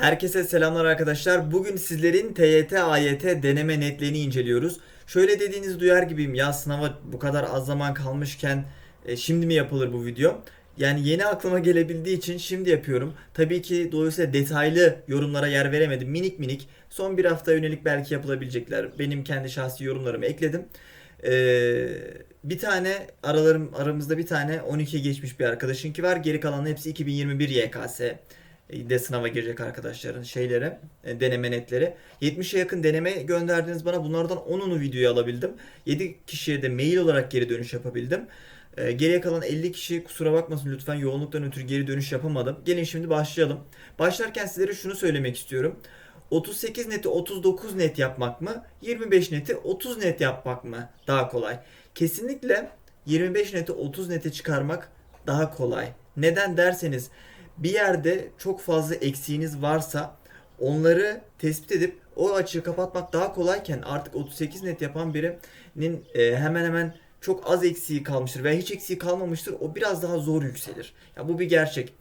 Herkese selamlar arkadaşlar. Bugün sizlerin TYT, AYT deneme netlerini inceliyoruz. Şöyle dediğinizi duyar gibiyim. Ya sınava bu kadar az zaman kalmışken e, şimdi mi yapılır bu video? Yani yeni aklıma gelebildiği için şimdi yapıyorum. Tabii ki dolayısıyla detaylı yorumlara yer veremedim. Minik minik son bir hafta yönelik belki yapılabilecekler. Benim kendi şahsi yorumlarımı ekledim. Ee, bir tane aralarım aramızda bir tane 12 geçmiş bir arkadaşınki var. Geri kalanın hepsi 2021 YKS de sınava girecek arkadaşların şeyleri, e, deneme netleri. 70'e yakın deneme gönderdiniz bana. Bunlardan 10'unu videoya alabildim. 7 kişiye de mail olarak geri dönüş yapabildim. E, Geriye kalan 50 kişi kusura bakmasın lütfen yoğunluktan ötürü geri dönüş yapamadım. Gelin şimdi başlayalım. Başlarken sizlere şunu söylemek istiyorum. 38 neti 39 net yapmak mı? 25 neti 30 net yapmak mı daha kolay? Kesinlikle 25 neti 30 nete çıkarmak daha kolay. Neden derseniz bir yerde çok fazla eksiğiniz varsa onları tespit edip o açığı kapatmak daha kolayken artık 38 net yapan birinin e, hemen hemen çok az eksiği kalmıştır veya hiç eksiği kalmamıştır. O biraz daha zor yükselir. Ya bu bir gerçek.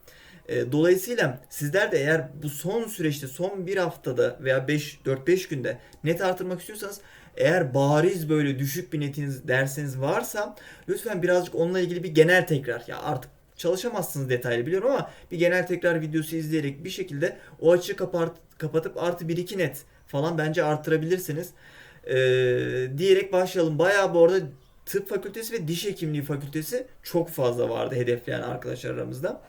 E, Dolayısıyla sizler de eğer bu son süreçte son bir haftada veya 5 4-5 günde net artırmak istiyorsanız eğer bariz böyle düşük bir netiniz derseniz varsa lütfen birazcık onunla ilgili bir genel tekrar ya artık çalışamazsınız detaylı biliyorum ama bir genel tekrar videosu izleyerek bir şekilde o açığı kapart, kapatıp artı 1-2 net falan bence arttırabilirsiniz. Ee, diyerek başlayalım. Bayağı bu arada tıp fakültesi ve diş hekimliği fakültesi çok fazla vardı hedefleyen arkadaşlar aramızda.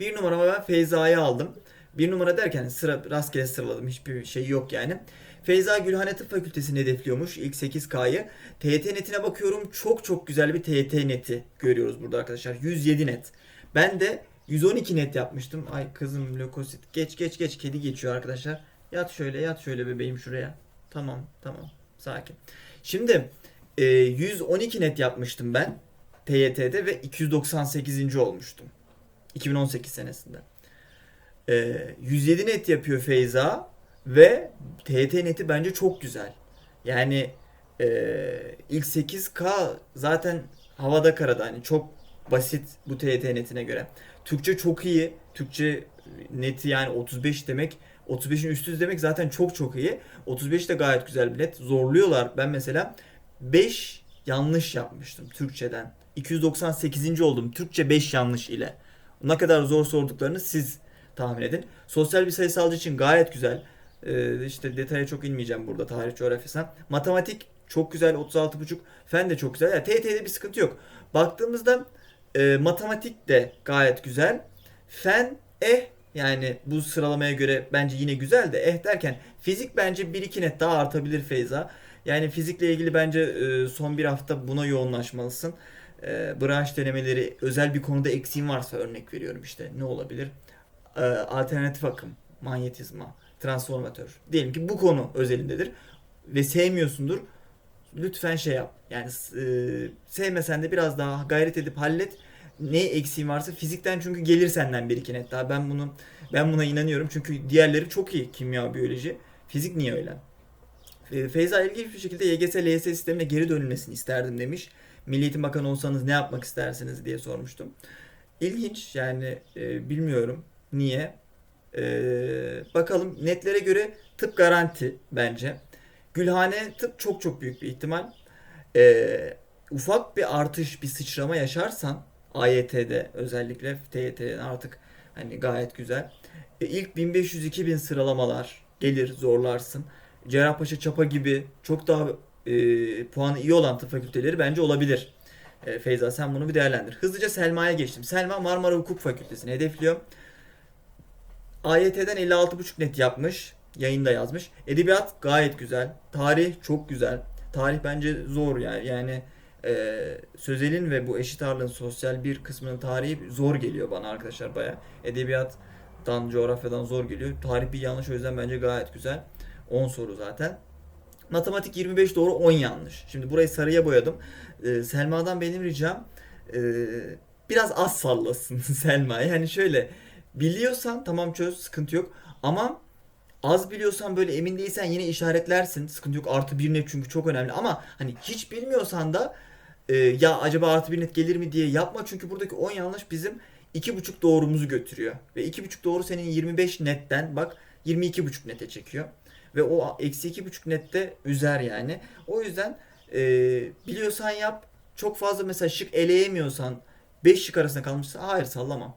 Bir numarama ben Feyza'yı aldım. Bir numara derken sıra rastgele sıraladım. Hiçbir şey yok yani. Feyza Gülhane Tıp Fakültesini hedefliyormuş ilk 8K'yı. TYT netine bakıyorum. Çok çok güzel bir TYT neti görüyoruz burada arkadaşlar. 107 net. Ben de 112 net yapmıştım. Ay kızım lökosit. Geç geç geç. Kedi geçiyor arkadaşlar. Yat şöyle yat şöyle bebeğim şuraya. Tamam tamam. Sakin. Şimdi e, 112 net yapmıştım ben. TYT'de ve 298. olmuştum. 2018 senesinde. E, 107 net yapıyor Feyza ve TYT neti bence çok güzel. Yani e, ilk 8K zaten havada karada hani çok basit bu TYT netine göre. Türkçe çok iyi. Türkçe neti yani 35 demek 35'in üstü demek zaten çok çok iyi. 35 de gayet güzel bir net. Zorluyorlar. Ben mesela 5 yanlış yapmıştım Türkçeden. 298. oldum Türkçe 5 yanlış ile. Ne kadar zor sorduklarını siz tahmin edin. Sosyal bir sayısalcı için gayet güzel. Ee, işte detaya çok inmeyeceğim burada tarih coğrafyasına. Matematik çok güzel 36.5. Fen de çok güzel. Yani TYT'de bir sıkıntı yok. Baktığımızda e, matematik de gayet güzel. Fen eh yani bu sıralamaya göre bence yine güzel de eh derken fizik bence 1-2 net daha artabilir Feyza. Yani fizikle ilgili bence e, son bir hafta buna yoğunlaşmalısın. E, branş denemeleri özel bir konuda eksiğin varsa örnek veriyorum işte ne olabilir? E, alternatif akım, manyetizma, transformatör. Diyelim ki bu konu özelindedir ve sevmiyorsundur. Lütfen şey yap. Yani e, sevmesen de biraz daha gayret edip hallet. Ne eksiğin varsa fizikten çünkü gelir senden bir iki net daha. Ben bunu ben buna inanıyorum. Çünkü diğerleri çok iyi kimya, biyoloji. Fizik niye öyle? E, Feyza ilginç bir şekilde YGS, LYS sistemine geri dönülmesini isterdim demiş. Milli Eğitim Bakanı olsanız ne yapmak istersiniz diye sormuştum. İlginç yani e, bilmiyorum niye. E, bakalım netlere göre tıp garanti bence. Gülhane tıp çok çok büyük bir ihtimal. E, ufak bir artış, bir sıçrama yaşarsan AYT'de özellikle TYT'de artık hani gayet güzel. E, ilk 1500-2000 sıralamalar gelir zorlarsın. Cerrahpaşa Çapa gibi çok daha e, puanı iyi olan tıp fakülteleri bence olabilir. E, Feyza sen bunu bir değerlendir. Hızlıca Selma'ya geçtim. Selma Marmara Hukuk Fakültesini hedefliyor. AYT'den 56.5 net yapmış. Yayında yazmış. Edebiyat gayet güzel. Tarih çok güzel. Tarih bence zor yani. Yani e, sözelin ve bu eşit ağırlığın sosyal bir kısmının tarihi zor geliyor bana arkadaşlar baya. Edebiyattan, coğrafyadan zor geliyor. Tarih bir yanlış o yüzden bence gayet güzel. 10 soru zaten. Matematik 25 doğru 10 yanlış. Şimdi burayı sarıya boyadım. Ee, Selma'dan benim ricam e, biraz az sallasın Selma'yı. Hani şöyle biliyorsan tamam çöz sıkıntı yok. Ama az biliyorsan böyle emin değilsen yine işaretlersin. Sıkıntı yok artı bir net çünkü çok önemli. Ama hani hiç bilmiyorsan da e, ya acaba artı bir net gelir mi diye yapma. Çünkü buradaki 10 yanlış bizim 2,5 doğrumuzu götürüyor. Ve 2,5 doğru senin 25 netten bak 22,5 nete çekiyor. Ve o eksi 2,5 nette üzer yani. O yüzden e, biliyorsan yap. Çok fazla mesela şık eleyemiyorsan 5 şık arasında kalmışsa hayır sallamam.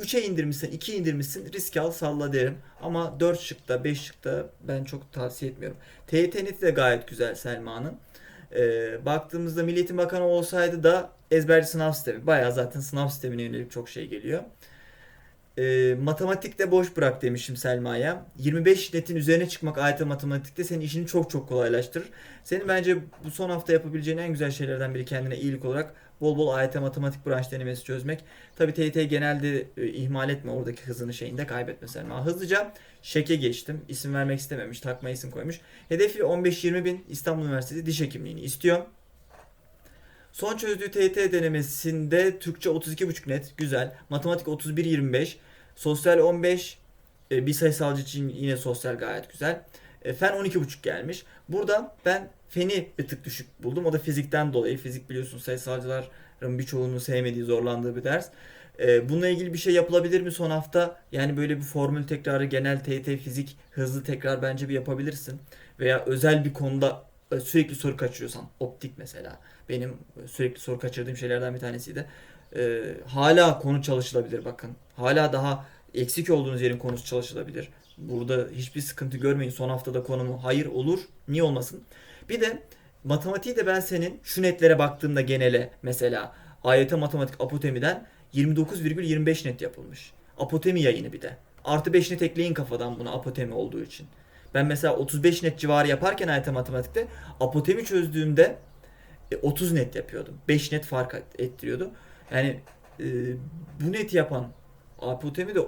3'e indirmişsin, 2 indirmişsin risk al salla derim. Ama 4 şıkta, 5 şıkta ben çok tavsiye etmiyorum. TYT neti de gayet güzel Selma'nın. Ee, baktığımızda Milli Eğitim Bakanı olsaydı da ezberci sınav sistemi. Bayağı zaten sınav sistemine yönelik çok şey geliyor. Ee, matematikte boş bırak demişim Selma'ya. 25 netin üzerine çıkmak AYT matematikte senin işini çok çok kolaylaştırır. Senin bence bu son hafta yapabileceğin en güzel şeylerden biri kendine iyilik olarak bol bol AYT matematik branş denemesi çözmek. Tabi TYT genelde e, ihmal etme oradaki hızını şeyinde kaybetme Selma. Hızlıca şeke geçtim. İsim vermek istememiş. Takma isim koymuş. Hedefi 15-20 bin İstanbul Üniversitesi diş hekimliğini istiyor. Son çözdüğü TYT denemesinde Türkçe 32,5 net. Güzel. Matematik 31-25. Sosyal 15. E, bir sayısalcı için yine sosyal gayet güzel. E, fen 12,5 gelmiş. Burada ben feni bir tık düşük buldum. O da fizikten dolayı. Fizik biliyorsun sayısalcıların birçoğunun sevmediği, zorlandığı bir ders. E, bununla ilgili bir şey yapılabilir mi son hafta? Yani böyle bir formül tekrarı, genel TYT fizik hızlı tekrar bence bir yapabilirsin. Veya özel bir konuda e, sürekli soru kaçırıyorsan, optik mesela. Benim sürekli soru kaçırdığım şeylerden bir tanesiydi. Hala konu çalışılabilir bakın. Hala daha eksik olduğunuz yerin konusu çalışılabilir. Burada hiçbir sıkıntı görmeyin. Son haftada konumu hayır olur. Niye olmasın? Bir de matematiği de ben senin şu netlere baktığımda genele mesela AYT matematik apotemiden 29,25 net yapılmış. Apotemi yayını bir de. Artı 5 net ekleyin kafadan buna apotemi olduğu için. Ben mesela 35 net civarı yaparken AYT matematikte apotemi çözdüğümde e, 30 net yapıyordum. 5 net fark ettiriyordu. Yani e, bu net yapan apotemi de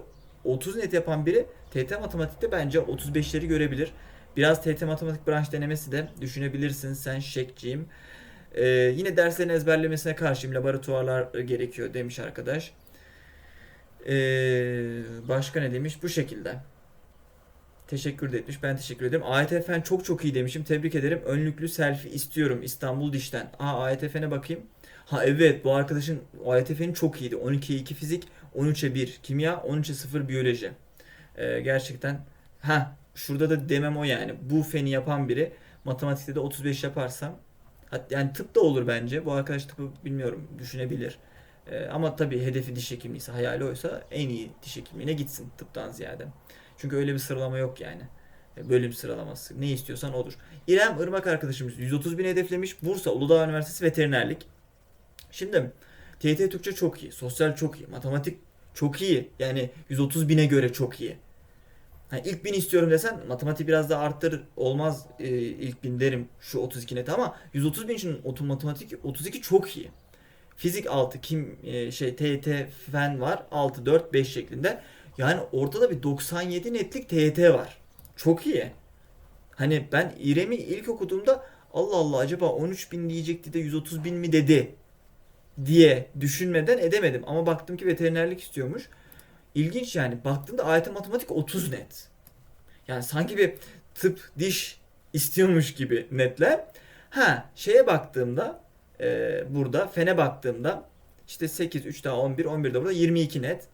30 net yapan biri TT matematikte bence 35'leri görebilir. Biraz TT matematik branş denemesi de düşünebilirsin sen şekciğim. Ee, yine derslerin ezberlemesine karşıyım. Laboratuvarlar gerekiyor demiş arkadaş. Ee, başka ne demiş? Bu şekilde. Teşekkür de etmiş. Ben teşekkür ederim. AYT fen çok çok iyi demişim. Tebrik ederim. Önlüklü selfie istiyorum İstanbul Diş'ten. Aa AYT fene bakayım. Ha evet bu arkadaşın AYT feni çok iyiydi. 12'ye 2 fizik, 13'e 1 kimya, 13'e 0 biyoloji. Ee, gerçekten ha şurada da demem o yani. Bu feni yapan biri matematikte de 35 yaparsam yani tıp da olur bence. Bu arkadaş tıpı bilmiyorum düşünebilir. Ee, ama tabii hedefi diş hekimliği ise hayali oysa en iyi diş hekimliğine gitsin tıptan ziyade. Çünkü öyle bir sıralama yok yani. E, Bölüm sıralaması. Ne istiyorsan odur. İrem Irmak arkadaşımız 130 bin hedeflemiş. Bursa Uludağ Üniversitesi Veterinerlik. Şimdi TYT Türkçe çok iyi. Sosyal çok iyi. Matematik çok iyi. Yani 130 bine göre çok iyi. Hani ilk bin istiyorum desen matematik biraz daha arttır olmaz e, ilk bin derim şu 32 net ama 130 bin için matematik 32 çok iyi. Fizik 6 kim e, şey TYT fen var 6 4 5 şeklinde. Yani ortada bir 97 netlik TYT var. Çok iyi. Hani ben İrem'i ilk okuduğumda Allah Allah acaba 13 bin diyecekti de 130 bin mi dedi diye düşünmeden edemedim. Ama baktım ki veterinerlik istiyormuş. İlginç yani. Baktığında AYT matematik 30 net. Yani sanki bir tıp diş istiyormuş gibi netler. Ha şeye baktığımda e, burada fene baktığımda işte 8 3 daha 11 11 de burada 22 net.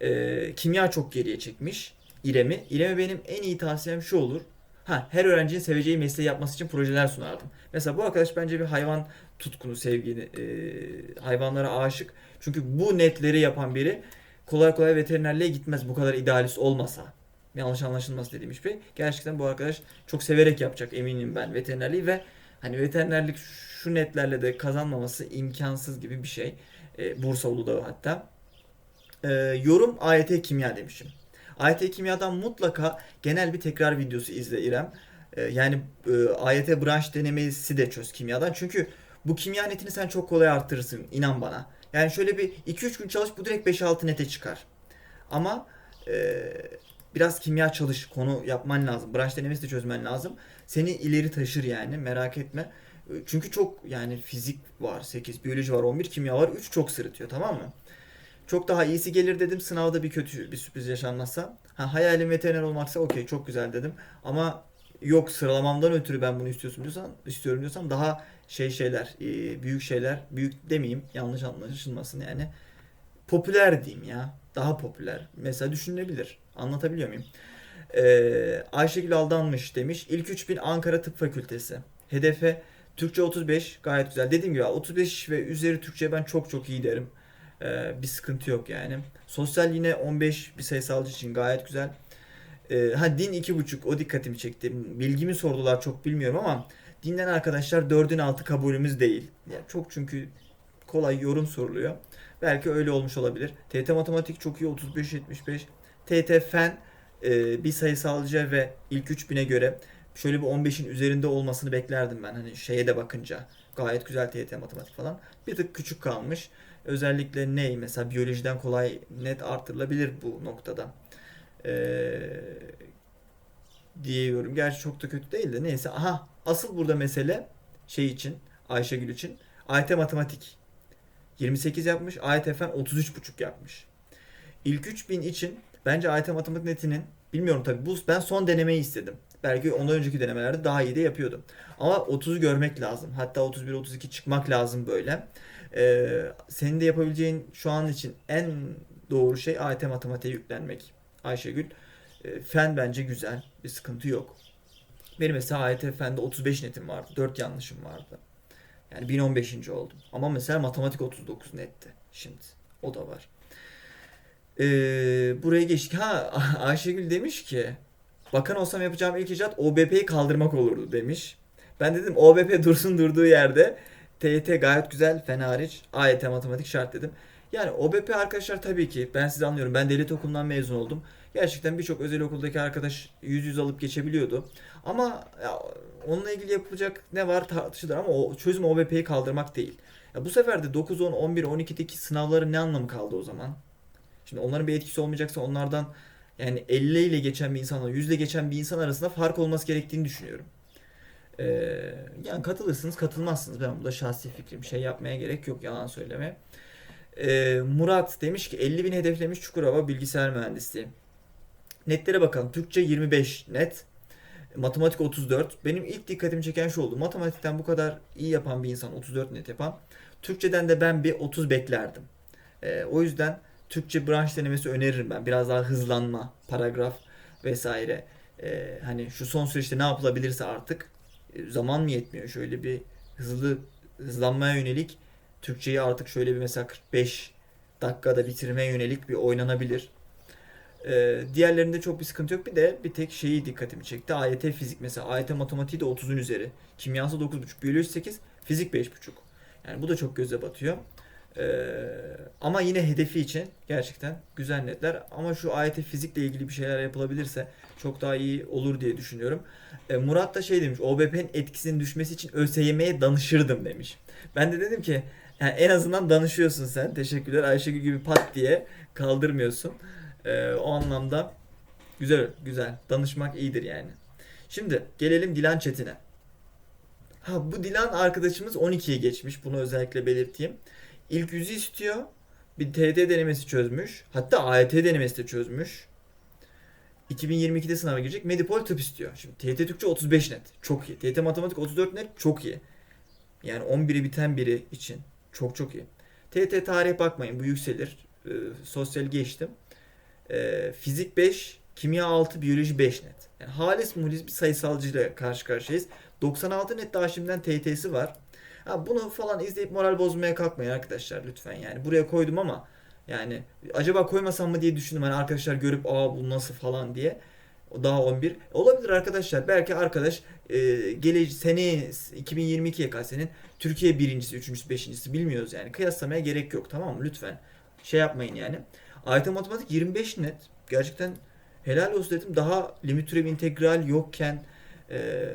E, kimya çok geriye çekmiş İrem'i. İrem'e benim en iyi tavsiyem şu olur. Ha, her öğrencinin seveceği mesleği yapması için projeler sunardım. Mesela bu arkadaş bence bir hayvan tutkunu, sevgili, e, hayvanlara aşık. Çünkü bu netleri yapan biri kolay kolay veterinerliğe gitmez bu kadar idealist olmasa. Yanlış anlaşılmaz dediğim hiçbir şey. Gerçekten bu arkadaş çok severek yapacak eminim ben veterinerliği ve hani veterinerlik şu netlerle de kazanmaması imkansız gibi bir şey. E, Bursa Uludağ hatta. E, yorum AYT kimya demişim. AYT kimyadan mutlaka genel bir tekrar videosu izle İrem. E, yani e, AYT branş denemesi de çöz kimyadan. Çünkü bu kimya netini sen çok kolay arttırırsın inan bana. Yani şöyle bir 2-3 gün çalış bu direkt 5-6 nete çıkar. Ama e, biraz kimya çalış, konu yapman lazım. Branş denemesi de çözmen lazım. Seni ileri taşır yani merak etme. E, Çünkü çok yani fizik var 8, biyoloji var 11, kimya var 3 çok sırıtıyor tamam mı? Çok daha iyisi gelir dedim. Sınavda bir kötü bir sürpriz yaşanmazsa. Ha, hayalim veteriner olmaksa okey çok güzel dedim. Ama yok sıralamamdan ötürü ben bunu istiyorsun diyorsan istiyorum diyorsan daha şey şeyler e, büyük şeyler büyük demeyeyim yanlış anlaşılmasın yani popüler diyeyim ya. Daha popüler. Mesela düşünülebilir. Anlatabiliyor muyum? Ee, Ayşegül Aldanmış demiş. İlk 3000 Ankara Tıp Fakültesi. Hedefe Türkçe 35 gayet güzel. Dediğim gibi 35 ve üzeri Türkçe ben çok çok iyi derim. Ee, bir sıkıntı yok yani. Sosyal yine 15 bir sayısalcı için gayet güzel. Ee, ha din 2,5 o dikkatimi çekti. Bilgimi sordular çok bilmiyorum ama dinden arkadaşlar 4'ün altı kabulümüz değil. Yani çok çünkü kolay yorum soruluyor. Belki öyle olmuş olabilir. TT matematik çok iyi 35-75. TT fen e, bir sayısalcı ve ilk 3000'e göre şöyle bir 15'in üzerinde olmasını beklerdim ben. Hani şeye de bakınca gayet güzel TYT matematik falan. Bir tık küçük kalmış. Özellikle ne mesela biyolojiden kolay net artırılabilir bu noktada. Ee, diyorum. Gerçi çok da kötü değil de neyse. Aha asıl burada mesele şey için Ayşegül için AYT matematik 28 yapmış. AYT fen 33,5 yapmış. İlk 3000 için bence AYT matematik netinin bilmiyorum tabii bu ben son denemeyi istedim. Belki ondan önceki denemelerde daha iyi de yapıyordum. Ama 30'u görmek lazım. Hatta 31-32 çıkmak lazım böyle. Ee, senin de yapabileceğin şu an için en doğru şey AYT matematiğe yüklenmek. Ayşegül. E, fen bence güzel. Bir sıkıntı yok. Benim mesela AYT fende 35 netim vardı. 4 yanlışım vardı. Yani 1015. oldum. Ama mesela matematik 39 netti. Şimdi. O da var. Ee, buraya geçtik. Ha Ayşegül demiş ki bakan olsam yapacağım ilk icat OBP'yi kaldırmak olurdu demiş. Ben dedim OBP dursun durduğu yerde TYT gayet güzel fen hariç AYT matematik şart dedim. Yani OBP arkadaşlar tabii ki ben sizi anlıyorum. Ben devlet okulundan mezun oldum. Gerçekten birçok özel okuldaki arkadaş yüz yüz alıp geçebiliyordu. Ama ya, onunla ilgili yapılacak ne var tartışılır ama o çözüm OBP'yi kaldırmak değil. Ya bu sefer de 9, 10, 11, 12'deki sınavların ne anlamı kaldı o zaman? Şimdi onların bir etkisi olmayacaksa onlardan yani 50 ile geçen bir insanla 100 ile geçen bir insan arasında fark olması gerektiğini düşünüyorum. Ee, yani katılırsınız katılmazsınız. Ben burada şahsi fikrim. Şey yapmaya gerek yok yalan söyleme. Ee, Murat demiş ki 50 bin hedeflemiş Çukurova bilgisayar mühendisliği. Netlere bakalım. Türkçe 25 net. Matematik 34. Benim ilk dikkatimi çeken şu oldu. Matematikten bu kadar iyi yapan bir insan 34 net yapan. Türkçeden de ben bir 30 beklerdim. Ee, o yüzden Türkçe branş denemesi öneririm ben. Biraz daha hızlanma, paragraf vesaire. Ee, hani şu son süreçte ne yapılabilirse artık e, zaman mı yetmiyor? Şöyle bir hızlı hızlanmaya yönelik Türkçeyi artık şöyle bir mesela 45 dakikada bitirmeye yönelik bir oynanabilir. Ee, diğerlerinde çok bir sıkıntı yok. Bir de bir tek şeyi dikkatimi çekti. AYT fizik mesela. AYT matematiği de 30'un üzeri. Kimyası 9.5. Biyoloji 8. Fizik 5.5. Yani bu da çok göze batıyor. Ee, ama yine hedefi için gerçekten güzel netler. Ama şu AYT fizikle ilgili bir şeyler yapılabilirse çok daha iyi olur diye düşünüyorum. Ee, Murat da şey demiş. OBP'nin etkisinin düşmesi için ÖSYM'ye danışırdım demiş. Ben de dedim ki yani en azından danışıyorsun sen. Teşekkürler. Ayşegül gibi pat diye kaldırmıyorsun. Ee, o anlamda güzel güzel. Danışmak iyidir yani. Şimdi gelelim Dilan Çetin'e. Ha bu Dilan arkadaşımız 12'ye geçmiş. Bunu özellikle belirteyim. İlk yüzü istiyor. Bir TET denemesi çözmüş. Hatta AYT denemesi de çözmüş. 2022'de sınava girecek. Medipol tıp istiyor. Şimdi TET Türkçe 35 net. Çok iyi. TET matematik 34 net. Çok iyi. Yani 11'i biten biri için çok çok iyi. TET tarih bakmayın bu yükselir. Ee, sosyal geçtim. Ee, fizik 5, kimya 6, biyoloji 5 net. Yani halis mulis bir sayısalcıyla karşı karşıyayız. 96 net daha şimdiden TT'si var. Ha, bunu falan izleyip moral bozmaya kalkmayın arkadaşlar lütfen yani. Buraya koydum ama yani acaba koymasam mı diye düşündüm. Hani arkadaşlar görüp aa bu nasıl falan diye. Daha 11. Olabilir arkadaşlar. Belki arkadaş e, gelecek sene 2022 YKS'nin Türkiye birincisi, üçüncüsü, beşincisi bilmiyoruz yani. Kıyaslamaya gerek yok tamam mı? Lütfen şey yapmayın yani. AYT matematik 25 net. Gerçekten helal olsun dedim. Daha limit türev integral yokken e,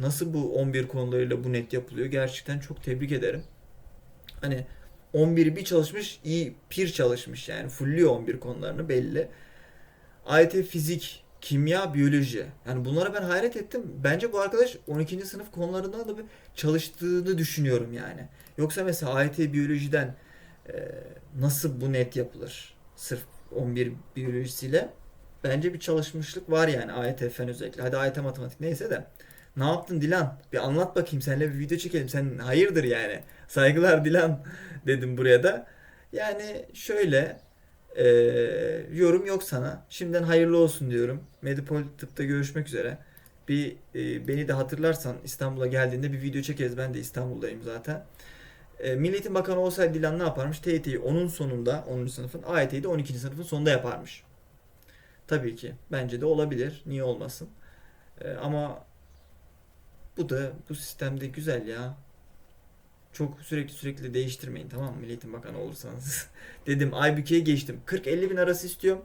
nasıl bu 11 konularıyla bu net yapılıyor? Gerçekten çok tebrik ederim. Hani 11'i bir çalışmış, iyi pir çalışmış yani. Fullüyor 11 konularını belli. AYT fizik, kimya, biyoloji. Yani bunlara ben hayret ettim. Bence bu arkadaş 12. sınıf konularından da bir çalıştığını düşünüyorum yani. Yoksa mesela AYT biyolojiden e, nasıl bu net yapılır? Sırf 11 biyolojisiyle. Bence bir çalışmışlık var yani AYT fen özellikle. Hadi AYT matematik neyse de. Ne yaptın Dilan? Bir anlat bakayım seninle bir video çekelim. Sen hayırdır yani. Saygılar Dilan dedim buraya da. Yani şöyle e, yorum yok sana. Şimdiden hayırlı olsun diyorum. Medipol tıpta görüşmek üzere. Bir e, beni de hatırlarsan İstanbul'a geldiğinde bir video çekeriz. Ben de İstanbul'dayım zaten. E, Milli Eğitim Bakanı olsaydı Dilan ne yaparmış? TYT'yi 10'un sonunda, 10. sınıfın, AYT'yi de 12. sınıfın sonunda yaparmış. Tabii ki. Bence de olabilir. Niye olmasın? E, ama bu da bu sistemde güzel ya. Çok sürekli sürekli değiştirmeyin tamam mı? Milli Eğitim Bakanı olursanız. Dedim Aybüke'ye geçtim. 40-50 bin arası istiyor.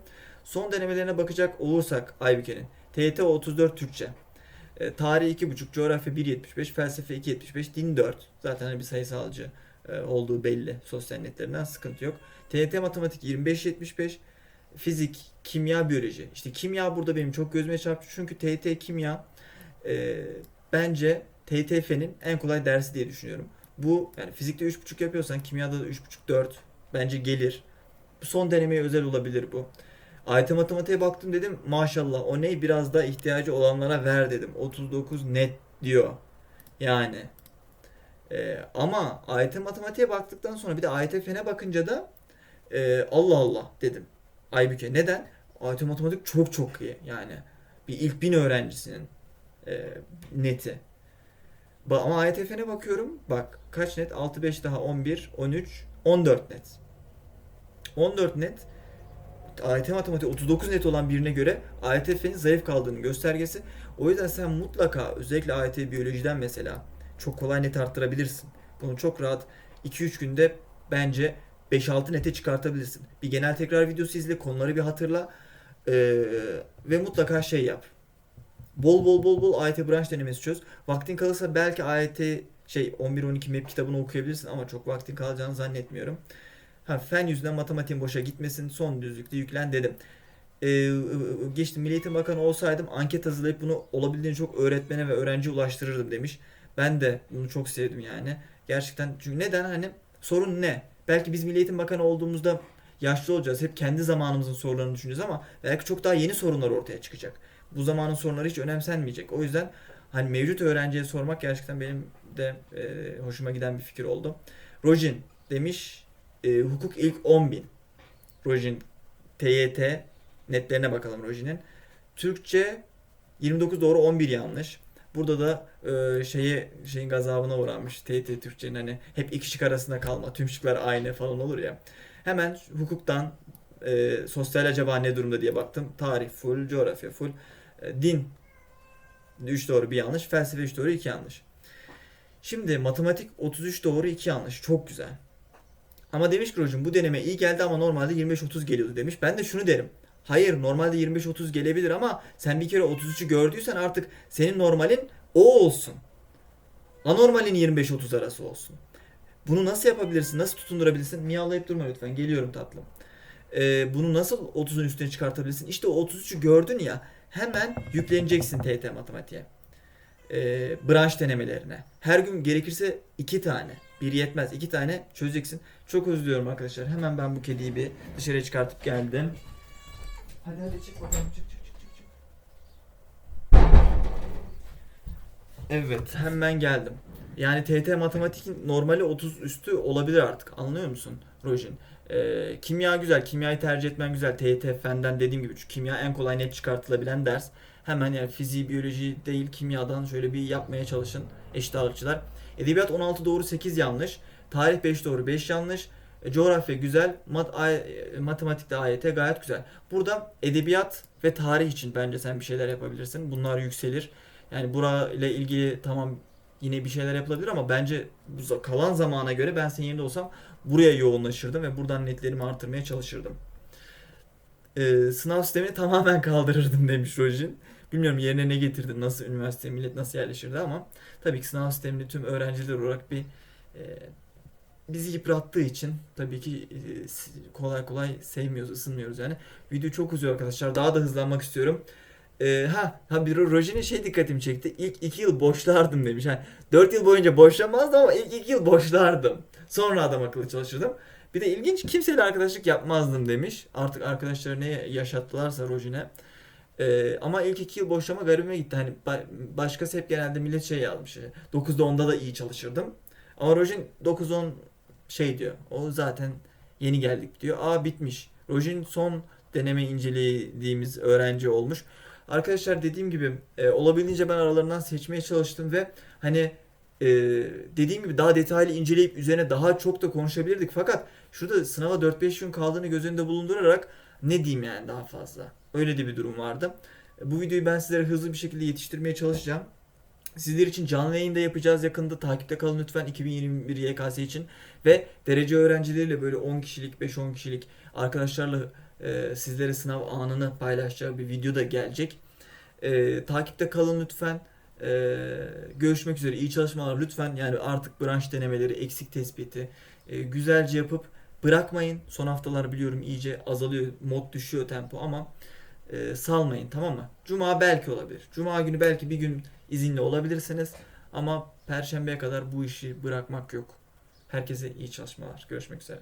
Son denemelerine bakacak olursak Aybüke'nin. TYT 34 Türkçe. E, tarih 2.5, coğrafya 1.75, felsefe 2.75, din 4. Zaten hani bir sayısalcı e, olduğu belli sosyal netlerinden sıkıntı yok. TYT matematik 25.75, fizik, kimya, biyoloji. İşte kimya burada benim çok gözüme çarptı. Çünkü TYT kimya e, bence TYT-F'nin en kolay dersi diye düşünüyorum. Bu yani fizikte 3.5 yapıyorsan kimyada da 3.5 4 bence gelir. Bu son denemeye özel olabilir bu. AYT matematiğe baktım dedim maşallah o ne biraz da ihtiyacı olanlara ver dedim. 39 net diyor. Yani. Ee, ama AYT matematiğe baktıktan sonra bir de AYT fene bakınca da e, Allah Allah dedim. Aybüke neden? AYT matematik çok çok iyi yani. Bir ilk bin öğrencisinin e, neti. Ba- Ama AYTF'ne bakıyorum. Bak kaç net? 6 5 daha 11, 13, 14 net. 14 net AYT matematiği 39 net olan birine göre AYTF'nin zayıf kaldığının göstergesi. O yüzden sen mutlaka özellikle AYT biyolojiden mesela çok kolay net arttırabilirsin. Bunu çok rahat 2-3 günde bence 5-6 nete çıkartabilirsin. Bir genel tekrar videosu izle, konuları bir hatırla ee, ve mutlaka şey yap. Bol bol bol bol AYT branş denemesi çöz. Vaktin kalırsa belki AYT şey 11-12 map kitabını okuyabilirsin ama çok vaktin kalacağını zannetmiyorum. Ha, fen yüzünden matematiğin boşa gitmesin. Son düzlükte yüklen dedim. Ee, geçtim Milli Eğitim Bakanı olsaydım anket hazırlayıp bunu olabildiğince çok öğretmene ve öğrenciye ulaştırırdım demiş. Ben de bunu çok sevdim yani. Gerçekten çünkü neden hani sorun ne? Belki biz Milli Eğitim Bakanı olduğumuzda yaşlı olacağız. Hep kendi zamanımızın sorularını düşüneceğiz ama belki çok daha yeni sorunlar ortaya çıkacak. Bu zamanın sorunları hiç önemsenmeyecek. O yüzden hani mevcut öğrenciye sormak gerçekten benim de e, hoşuma giden bir fikir oldu. Rojin demiş e, hukuk ilk 10.000. Rojin TYT netlerine bakalım Rojin'in. Türkçe 29 doğru 11 yanlış. Burada da e, şeye şeyin gazabına uğramış. TYT Türkçenin hani hep iki şık arasında kalma. Tüm şıklar aynı falan olur ya. Hemen hukuktan e, sosyal acaba ne durumda diye baktım. Tarih full, coğrafya full. E, din 3 doğru bir yanlış. Felsefe 3 doğru 2 yanlış. Şimdi matematik 33 doğru 2 yanlış. Çok güzel. Ama demiş ki hocam bu deneme iyi geldi ama normalde 25-30 geliyordu demiş. Ben de şunu derim. Hayır normalde 25-30 gelebilir ama sen bir kere 33'ü gördüysen artık senin normalin o olsun. Anormalin 25-30 arası olsun. Bunu nasıl yapabilirsin? Nasıl tutundurabilirsin? Miyavlayıp durma lütfen. Geliyorum tatlım. Ee, bunu nasıl 30'un üstüne çıkartabilirsin? İşte o 33'ü gördün ya hemen yükleneceksin TYT matematiğe. Ee, branş denemelerine. Her gün gerekirse iki tane. Bir yetmez. iki tane çözeceksin. Çok özlüyorum arkadaşlar. Hemen ben bu kediyi bir dışarıya çıkartıp geldim. Hadi hadi çık bakalım. Çık çık çık çık. Evet hemen geldim. Yani TYT matematiğin normali 30 üstü olabilir artık. Anlıyor musun Rojin? Ee, kimya güzel. Kimyayı tercih etmen güzel. TYT fenden dediğim gibi. Çünkü kimya en kolay net çıkartılabilen ders. Hemen yani fiziği, biyoloji değil kimyadan şöyle bir yapmaya çalışın eşit ağırlıkçılar. Edebiyat 16 doğru 8 yanlış. Tarih 5 doğru 5 yanlış. E, Coğrafya güzel. Mat e, matematikte AYT gayet güzel. Burada edebiyat ve tarih için bence sen bir şeyler yapabilirsin. Bunlar yükselir. Yani burayla ilgili tamam yine bir şeyler yapılabilir ama bence kalan zamana göre ben senin yerinde olsam buraya yoğunlaşırdım ve buradan netlerimi artırmaya çalışırdım. Ee, sınav sistemini tamamen kaldırırdım demiş Rojin. Bilmiyorum yerine ne getirdin, nasıl üniversite, millet nasıl yerleşirdi ama tabii ki sınav sistemini tüm öğrenciler olarak bir e, bizi yıprattığı için tabii ki e, kolay kolay sevmiyoruz, ısınmıyoruz yani. Video çok uzuyor arkadaşlar. Daha da hızlanmak istiyorum. Ee, ha, ha bir Rojin'in şey dikkatimi çekti. İlk iki yıl boşlardım demiş. Yani 4 yıl boyunca boşlamazdım ama ilk iki yıl boşlardım. Sonra adam akıllı çalışırdım. Bir de ilginç kimseyle arkadaşlık yapmazdım demiş. Artık arkadaşları ne yaşattılarsa Rojin'e. Ee, ama ilk iki yıl boşlama garibime gitti. Hani ba- başkası hep genelde millet şey yazmış. 9'da 10'da da iyi çalışırdım. Ama Rojin 9-10 şey diyor. O zaten Yeni geldik diyor. Aa bitmiş. Rojin son deneme incelediğimiz öğrenci olmuş. Arkadaşlar dediğim gibi e, olabildiğince ben aralarından seçmeye çalıştım ve hani e, dediğim gibi daha detaylı inceleyip üzerine daha çok da konuşabilirdik. Fakat şurada sınava 4-5 gün kaldığını göz önünde bulundurarak ne diyeyim yani daha fazla. Öyle de bir durum vardı. Bu videoyu ben sizlere hızlı bir şekilde yetiştirmeye çalışacağım. Sizler için canlı yayında yapacağız yakında. Takipte kalın lütfen 2021 YKS için. Ve derece öğrencileriyle böyle 10 kişilik, 5-10 kişilik arkadaşlarla e, sizlere sınav anını paylaşacağı bir video da gelecek. E, takipte kalın lütfen. E, görüşmek üzere. İyi çalışmalar lütfen. Yani artık branş denemeleri, eksik tespiti e, güzelce yapıp bırakmayın. Son haftalar biliyorum iyice azalıyor, mod düşüyor tempo ama e, salmayın tamam mı? Cuma belki olabilir. Cuma günü belki bir gün izinli olabilirsiniz ama perşembeye kadar bu işi bırakmak yok. Herkese iyi çalışmalar. Görüşmek üzere.